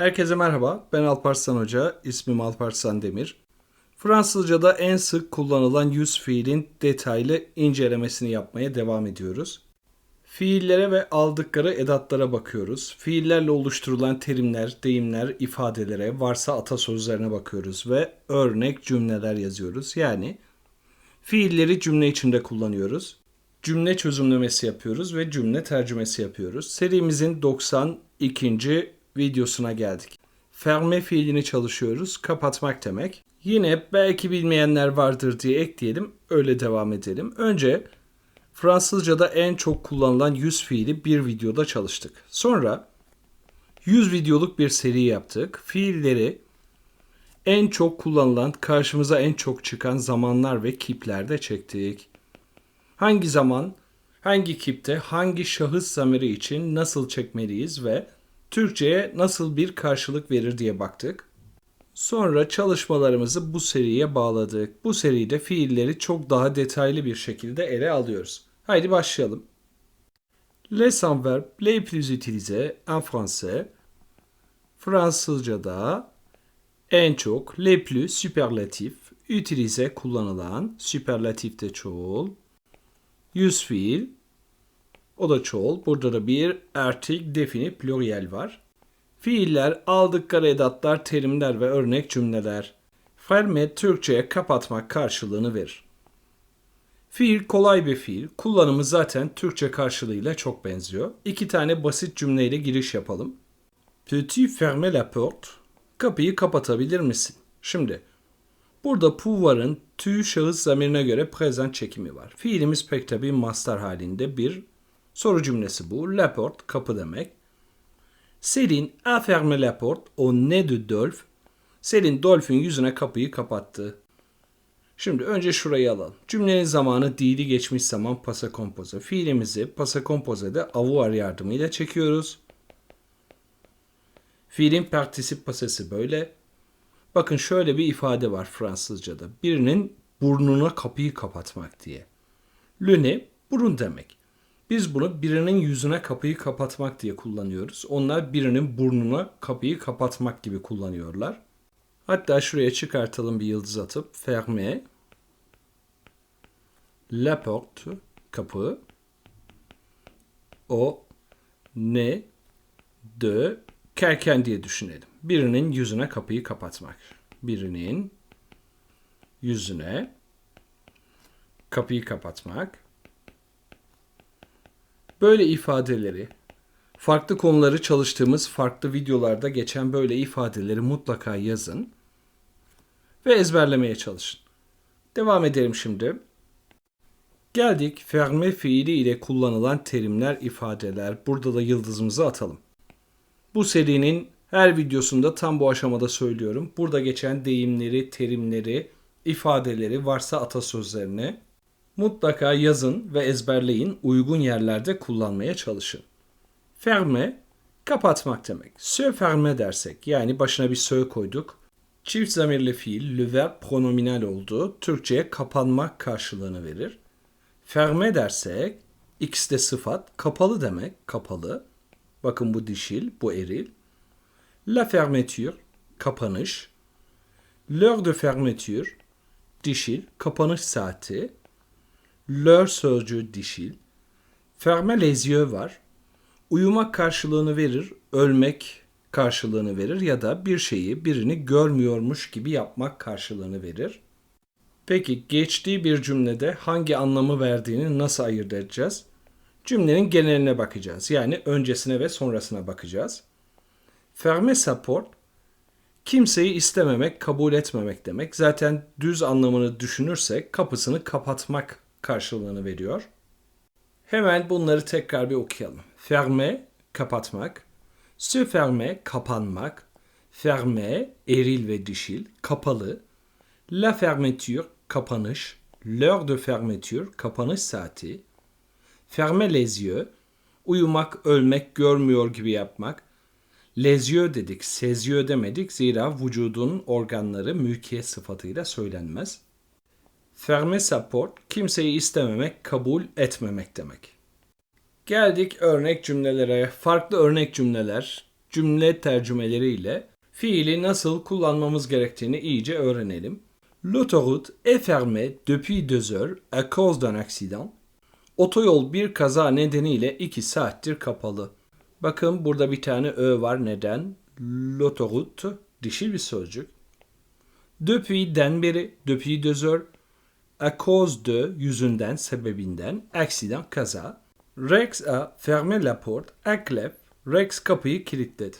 Herkese merhaba, ben Alparslan Hoca, ismim Alparslan Demir. Fransızca'da en sık kullanılan yüz fiilin detaylı incelemesini yapmaya devam ediyoruz. Fiillere ve aldıkları edatlara bakıyoruz. Fiillerle oluşturulan terimler, deyimler, ifadelere, varsa atasözlerine bakıyoruz ve örnek cümleler yazıyoruz. Yani fiilleri cümle içinde kullanıyoruz. Cümle çözümlemesi yapıyoruz ve cümle tercümesi yapıyoruz. Serimizin 92. videosuna geldik. Ferme fiilini çalışıyoruz. Kapatmak demek. Yine belki bilmeyenler vardır diye ekleyelim. Öyle devam edelim. Önce Fransızca'da en çok kullanılan yüz fiili bir videoda çalıştık. Sonra 100 videoluk bir seri yaptık. Fiilleri en çok kullanılan, karşımıza en çok çıkan zamanlar ve kiplerde çektik. Hangi zaman, hangi kipte, hangi şahıs zamiri için nasıl çekmeliyiz ve Türkçe'ye nasıl bir karşılık verir diye baktık. Sonra çalışmalarımızı bu seriye bağladık. Bu seride fiilleri çok daha detaylı bir şekilde ele alıyoruz. Haydi başlayalım. Les adverbes les plus utilisés en français. Fransızca'da en çok les plus süperlatif, utilize kullanılan, süperlatif de çoğul, yüz fiil, o da çoğul. Burada da bir ertik defini pluriel var. Fiiller, aldıkları edatlar, terimler ve örnek cümleler. Ferme Türkçe'ye kapatmak karşılığını verir. Fiil kolay bir fiil. Kullanımı zaten Türkçe karşılığıyla çok benziyor. İki tane basit cümleyle giriş yapalım. Peux-tu fermer la porte? Kapıyı kapatabilir misin? Şimdi burada pouvoir'ın tü şahıs zamirine göre present çekimi var. Fiilimiz pek tabi master halinde bir soru cümlesi bu. La porte kapı demek. Selin a fermé la porte au nez de Dolph. Selin Dolph'ün yüzüne kapıyı kapattı. Şimdi önce şurayı alalım. Cümlenin zamanı dili geçmiş zaman pasa kompoze. Fiilimizi pasa kompozede avoir yardımıyla çekiyoruz. Fiilin partisip pasesi böyle. Bakın şöyle bir ifade var Fransızca'da. Birinin burnuna kapıyı kapatmak diye. Le nez burun demek. Biz bunu birinin yüzüne kapıyı kapatmak diye kullanıyoruz. Onlar birinin burnuna kapıyı kapatmak gibi kullanıyorlar. Hatta şuraya çıkartalım bir yıldız atıp ferme la porte kapı o ne de kerken diye düşünelim. Birinin yüzüne kapıyı kapatmak. Birinin yüzüne kapıyı kapatmak. Böyle ifadeleri, farklı konuları çalıştığımız farklı videolarda geçen böyle ifadeleri mutlaka yazın ve ezberlemeye çalışın. Devam edelim şimdi. Geldik ferme fiili ile kullanılan terimler, ifadeler. Burada da yıldızımızı atalım. Bu serinin her videosunda tam bu aşamada söylüyorum. Burada geçen deyimleri, terimleri, ifadeleri, varsa atasözlerini mutlaka yazın ve ezberleyin. Uygun yerlerde kullanmaya çalışın. Ferme, kapatmak demek. Sö ferme dersek, yani başına bir sö koyduk. Çift zamirli fiil, le verb pronominal oldu. Türkçe'ye kapanmak karşılığını verir. Ferme dersek, x de sıfat, kapalı demek, kapalı. Bakın bu dişil, bu eril. La fermeture, kapanış. L'heure de fermeture, dişil, kapanış saati. L'heure sözcüğü dişil. Ferme les yeux var. Uyumak karşılığını verir, ölmek karşılığını verir ya da bir şeyi birini görmüyormuş gibi yapmak karşılığını verir. Peki geçtiği bir cümlede hangi anlamı verdiğini nasıl ayırt edeceğiz? Cümlenin geneline bakacağız. Yani öncesine ve sonrasına bakacağız. Ferme sa porte kimseyi istememek, kabul etmemek demek. Zaten düz anlamını düşünürsek kapısını kapatmak karşılığını veriyor. Hemen bunları tekrar bir okuyalım. Ferme, kapatmak. Se ferme, kapanmak. Ferme, eril ve dişil, kapalı. La fermeture, kapanış. L'heure de fermeture, kapanış saati. Ferme les yeux, uyumak, ölmek, görmüyor gibi yapmak. Yeux dedik, yeux demedik zira vücudun organları mülkiyet sıfatıyla söylenmez. Ferme sa kimseyi istememek, kabul etmemek demek. Geldik örnek cümlelere. Farklı örnek cümleler. cümle tercümeleriyle fiili nasıl kullanmamız gerektiğini iyice öğrenelim. L'autoroute est fermée depuis deux heures à cause d'un accident. Otoyol bir kaza nedeniyle 2 saattir kapalı. Bakın burada bir tane ö var. Neden? L'autoroute dişil bir sözcük. Depuis beri, depuis deux heures, à cause de yüzünden, sebebinden, accident, kaza. Rex a fermé la porte à clef. Rex kapıyı kilitledi.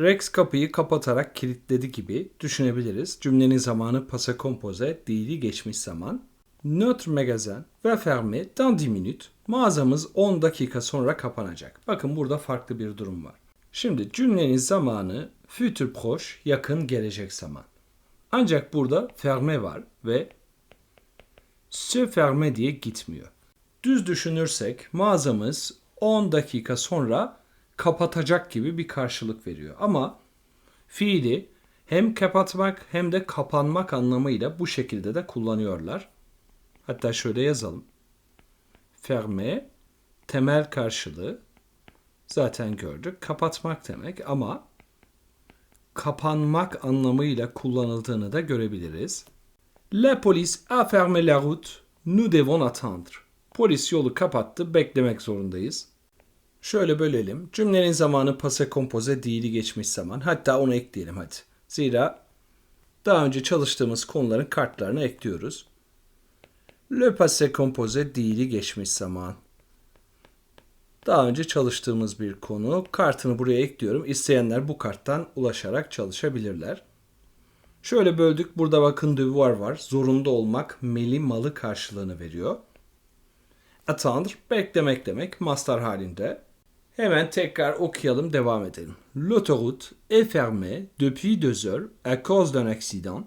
Rex kapıyı kapatarak kilitledi gibi düşünebiliriz. Cümlenin zamanı passé composé, değili geçmiş zaman. Notre magasin va fermer dans 10 minutes. Mağazamız 10 dakika sonra kapanacak. Bakın burada farklı bir durum var. Şimdi cümlenin zamanı futur proche, yakın gelecek zaman. Ancak burada ferme var ve se ferme diye gitmiyor. Düz düşünürsek mağazamız 10 dakika sonra kapatacak gibi bir karşılık veriyor. Ama fiili hem kapatmak hem de kapanmak anlamıyla bu şekilde de kullanıyorlar. Hatta şöyle yazalım. Ferme temel karşılığı zaten gördük. Kapatmak demek ama kapanmak anlamıyla kullanıldığını da görebiliriz. La police a fermé la route. Nous devons attendre. Polis yolu kapattı, beklemek zorundayız. Şöyle bölelim. Cümlenin zamanı passé composé değili geçmiş zaman. Hatta onu ekleyelim hadi. Zira daha önce çalıştığımız konuların kartlarını ekliyoruz. Le passé composé değili geçmiş zaman. Daha önce çalıştığımız bir konu. Kartını buraya ekliyorum. İsteyenler bu karttan ulaşarak çalışabilirler. Şöyle böldük. Burada bakın devoir var. Zorunda olmak meli malı karşılığını veriyor. Attendre beklemek demek mastar halinde. Hemen tekrar okuyalım devam edelim. L'autoroute est fermée depuis deux heures à cause d'un accident.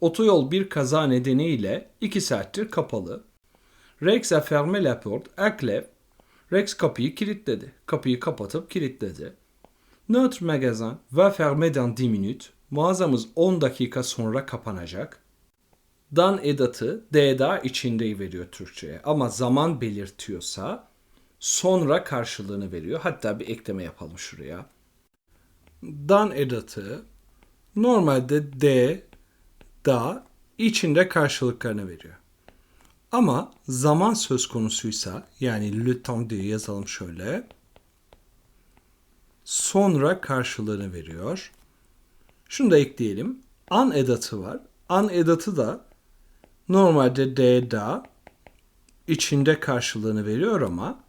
Otoyol bir kaza nedeniyle 2 saattir kapalı. Rex a fermé la porte à clef. Rex kapıyı kilitledi. Kapıyı kapatıp kilitledi. Notre magasin va fermer dans 10 minutes. Mağazamız 10 dakika sonra kapanacak. Dan edatı D'da içinde veriyor Türkçe'ye. Ama zaman belirtiyorsa sonra karşılığını veriyor. Hatta bir ekleme yapalım şuraya. Dan edatı normalde D, da içinde karşılıklarını veriyor. Ama zaman söz konusuysa yani le temps diye yazalım şöyle. Sonra karşılığını veriyor. Şunu da ekleyelim. An edatı var. An edatı da normalde de da içinde karşılığını veriyor ama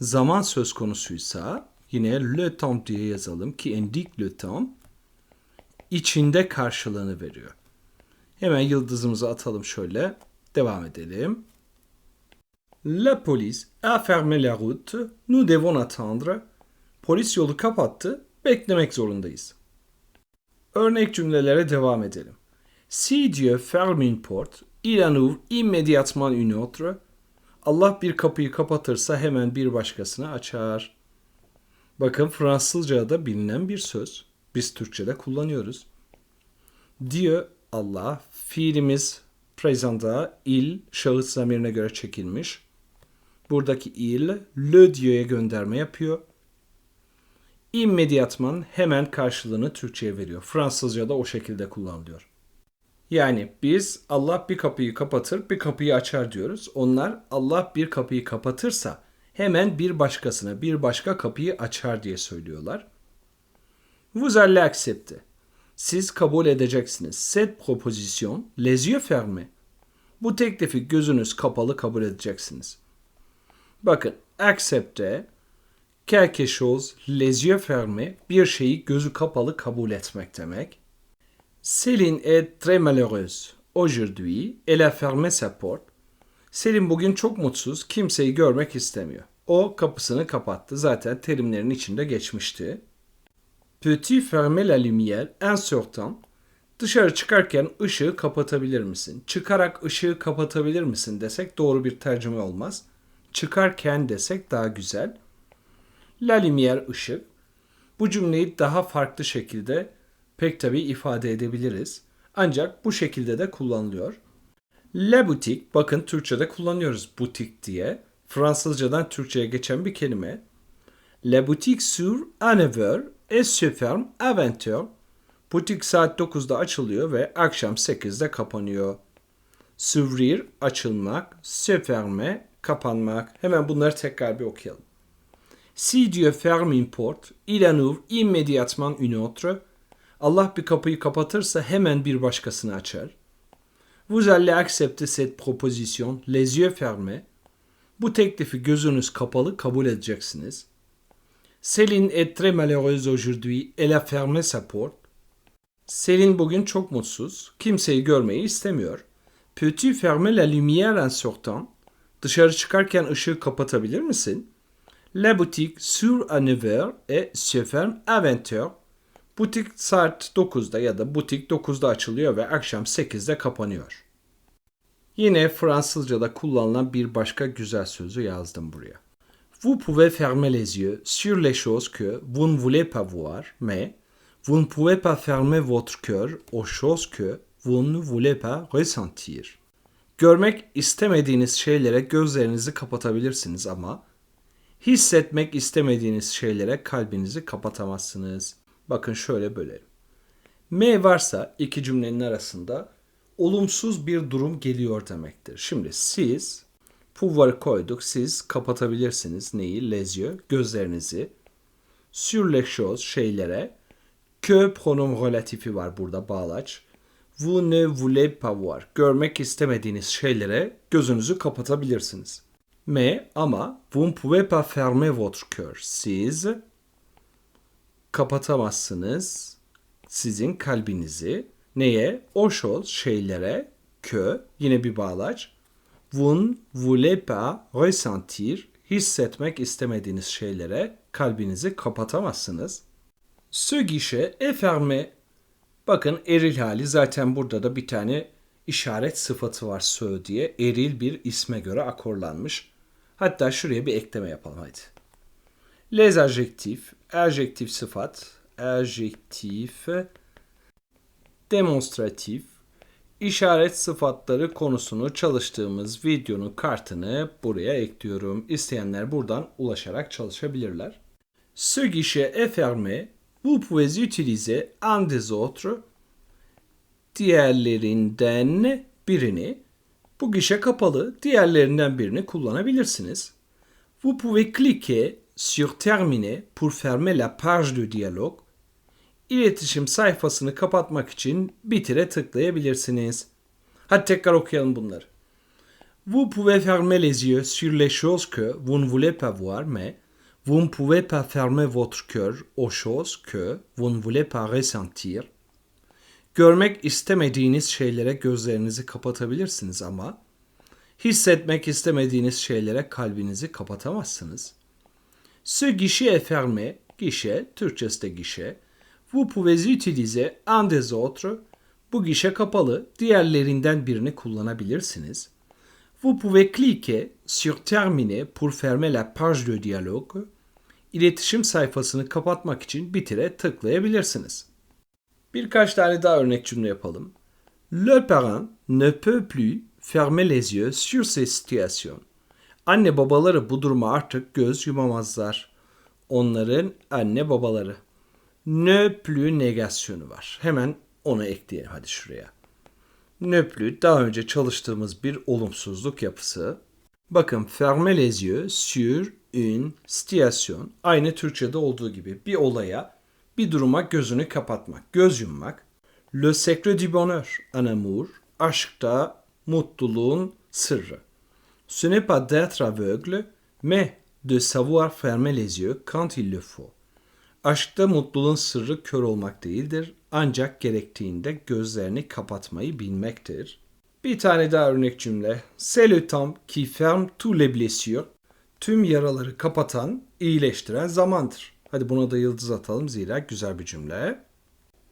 zaman söz konusuysa yine le temps diye yazalım ki indique le temps içinde karşılığını veriyor. Hemen yıldızımızı atalım şöyle. Devam edelim. La police a fermé la route. Nous devons attendre. Polis yolu kapattı. Beklemek zorundayız. Örnek cümlelere devam edelim. Si Dieu ferme une porte, il en ouvre immédiatement une autre. Allah bir kapıyı kapatırsa hemen bir başkasını açar. Bakın Fransızca'da bilinen bir söz. Biz Türkçe'de kullanıyoruz. Dieu Allah, fiilimiz presenta il şahıs zamirine göre çekilmiş. Buradaki il le Dieu'ya gönderme yapıyor. İmmediatman hemen karşılığını Türkçe'ye veriyor. Fransızca'da o şekilde kullanılıyor. Yani biz Allah bir kapıyı kapatır, bir kapıyı açar diyoruz. Onlar Allah bir kapıyı kapatırsa hemen bir başkasına bir başka kapıyı açar diye söylüyorlar. Vous allez accepter. Siz kabul edeceksiniz. Cette proposition, les yeux fermés. Bu teklifi gözünüz kapalı kabul edeceksiniz. Bakın, accepter, quelque chose, les yeux fermés, bir şeyi gözü kapalı kabul etmek demek. Céline est très malheureuse. Aujourd'hui, elle a fermé sa porte. Selin bugün çok mutsuz, kimseyi görmek istemiyor. O kapısını kapattı. Zaten terimlerin içinde geçmişti. Peux-tu fermer la lumière en sortant? Dışarı çıkarken ışığı kapatabilir misin? Çıkarak ışığı kapatabilir misin desek doğru bir tercüme olmaz. Çıkarken desek daha güzel. La lumière ışık. Bu cümleyi daha farklı şekilde pek tabii ifade edebiliriz. Ancak bu şekilde de kullanılıyor. La boutique, bakın Türkçe'de kullanıyoruz butik diye. Fransızcadan Türkçe'ye geçen bir kelime. La boutique à 9h et se ferme à 20h. Butik saat 9'da açılıyor ve akşam 8'de kapanıyor. S'ouvrir açılmak, se fermer kapanmak. Hemen bunları tekrar bir okuyalım. Si Dieu ferme une porte, il en ouvre immédiatement une autre. Allah bir kapıyı kapatırsa hemen bir başkasını açar. Vous allez accepter cette proposition les yeux fermés. Bu teklifi gözünüz kapalı kabul edeceksiniz. Céline est très malheureuse aujourd'hui. Elle a fermé sa porte. Selin bugün çok mutsuz. Kimseyi görmeyi istemiyor. Peux-tu fermer la lumière en sortant? Dışarı çıkarken ışığı kapatabilir misin? La boutique s'ouvre à 9h et se ferme à 20h. Butik saat 9'da ya da butik 9'da açılıyor ve akşam 8'de kapanıyor. Yine Fransızca'da kullanılan bir başka güzel sözü yazdım buraya. Vous pouvez fermer les yeux sur les choses que vous ne voulez pas voir, mais vous ne pouvez pas fermer votre cœur aux choses que vous ne voulez pas ressentir. Görmek istemediğiniz şeylere gözlerinizi kapatabilirsiniz ama hissetmek istemediğiniz şeylere kalbinizi kapatamazsınız. Bakın şöyle bölelim. M varsa iki cümlenin arasında olumsuz bir durum geliyor demektir. Şimdi siz pouvoir'ı koyduk. Siz kapatabilirsiniz neyi? Les yeux, gözlerinizi. Sur les choses, şeylere. Que pronom relatifi var burada bağlaç. Vous ne voulez pas voir. Görmek istemediğiniz şeylere gözünüzü kapatabilirsiniz. Mais ama vous ne pouvez pas fermer votre cœur. Siz kapatamazsınız sizin kalbinizi neye? O chose şeylere que yine bir bağlaç. Vous ne voulez pas ressentir hissetmek istemediğiniz şeylere kalbinizi kapatamazsınız. Ce guichet est fermé. Bakın eril hali zaten burada da bir tane işaret sıfatı var sö diye eril bir isme göre akorlanmış. Hatta şuraya bir ekleme yapalım hadi. Les adjektif sıfat, adjektif demonstratif, işaret sıfatları konusunu çalıştığımız videonun kartını buraya ekliyorum. İsteyenler buradan ulaşarak çalışabilirler. Ce guichet est fermé. Vous pouvez utiliser un des autres diğerlerinden birini bu gişe kapalı diğerlerinden birini kullanabilirsiniz. Vous pouvez cliquer sur terminer pour fermer la page de dialogue İletişim sayfasını kapatmak için bitire tıklayabilirsiniz. Hadi tekrar okuyalım bunları. Vous pouvez fermer les yeux sur les choses que vous ne voulez pas voir, mais vous ne pouvez pas fermer votre cœur aux choses que vous ne voulez pas ressentir. Görmek istemediğiniz şeylere gözlerinizi kapatabilirsiniz ama hissetmek istemediğiniz şeylere kalbinizi kapatamazsınız. Ce guichet est fermé, guichet, Türkçesi de guichet, Vous pouvez utiliser un des autres. Bu gişe kapalı, diğerlerinden birini kullanabilirsiniz. Vous pouvez cliquer sur terminer pour fermer la page de dialogue. İletişim sayfasını kapatmak için bitire tıklayabilirsiniz. Birkaç tane daha örnek cümle yapalım. Le parent ne peut plus fermer les yeux sur ces situations. Anne babaları bu duruma artık göz yumamazlar. Onların anne babaları ne plus negasyonu var. Hemen onu ekleyelim hadi şuraya. Ne plus daha önce çalıştığımız bir olumsuzluk yapısı. Bakın fermer les yeux sur une situation. Aynı Türkçe'de olduğu gibi bir olaya, bir duruma gözünü kapatmak, göz yummak. Le secret du bonheur, en amour, aşkta mutluluğun sırrı. Ce n'est pas d'être aveugle, mais de savoir fermer les yeux quand il le faut. Aşkta mutluluğun sırrı kör olmak değildir. Ancak gerektiğinde gözlerini kapatmayı bilmektir. Bir tane daha örnek cümle. C'est le temps qui ferme tous les blessures. Tüm yaraları kapatan, iyileştiren zamandır. Hadi buna da yıldız atalım zira güzel bir cümle.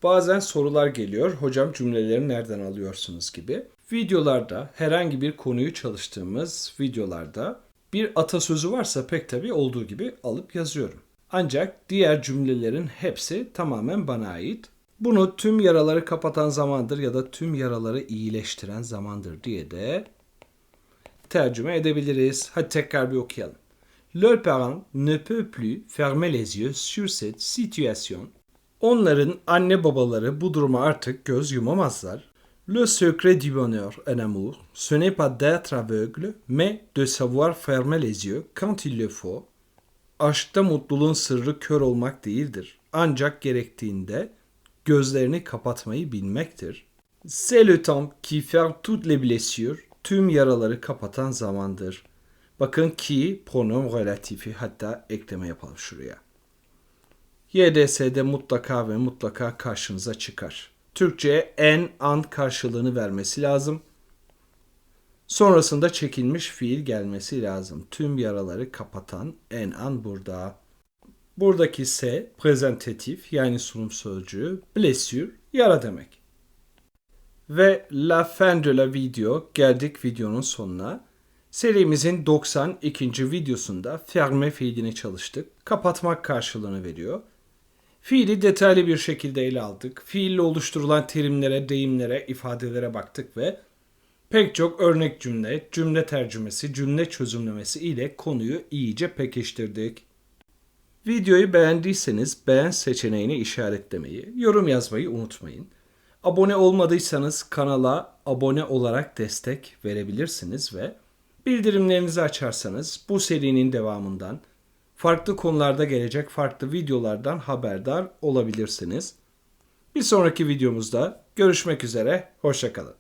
Bazen sorular geliyor. Hocam cümleleri nereden alıyorsunuz gibi. Videolarda herhangi bir konuyu çalıştığımız videolarda bir atasözü varsa pek tabii olduğu gibi alıp yazıyorum. Ancak diğer cümlelerin hepsi tamamen bana ait. Bunu tüm yaraları kapatan zamandır ya da tüm yaraları iyileştiren zamandır diye de tercüme edebiliriz. Hadi tekrar bir okuyalım. Leurs parents ne peuvent plus fermer les yeux sur cette situation. Onların anne babaları bu duruma artık göz yumamazlar. Le secret du bonheur en amour, ce n'est pas d'être aveugle, mais de savoir fermer les yeux quand il le faut. Aşkta mutluluğun sırrı kör olmak değildir. Ancak gerektiğinde gözlerini kapatmayı bilmektir. C'est le temps qui ferme toutes les blessures, tüm yaraları kapatan zamandır. Bakın ki pronom relatifi hatta ekleme yapalım şuraya. YDS'de mutlaka ve mutlaka karşınıza çıkar. Türkçe'ye en an karşılığını vermesi lazım. Sonrasında çekilmiş fiil gelmesi lazım. Tüm yaraları kapatan en an burada. Buradaki se prezentatif yani sunum sözcüğü, blessure yara demek. Ve la fin de la video geldik videonun sonuna. Serimizin 92. videosunda ferme fiilini çalıştık. Kapatmak karşılığını veriyor. Fiili detaylı bir şekilde ele aldık. Fiille oluşturulan terimlere, deyimlere, ifadelere baktık ve pek çok örnek cümle, cümle tercümesi, cümle çözümlemesi ile konuyu iyice pekiştirdik. Videoyu beğendiyseniz beğen seçeneğini işaretlemeyi, yorum yazmayı unutmayın. Abone olmadıysanız kanala abone olarak destek verebilirsiniz ve bildirimlerinizi açarsanız bu serinin devamından farklı konularda gelecek farklı videolardan haberdar olabilirsiniz. Bir sonraki videomuzda görüşmek üzere, hoşçakalın.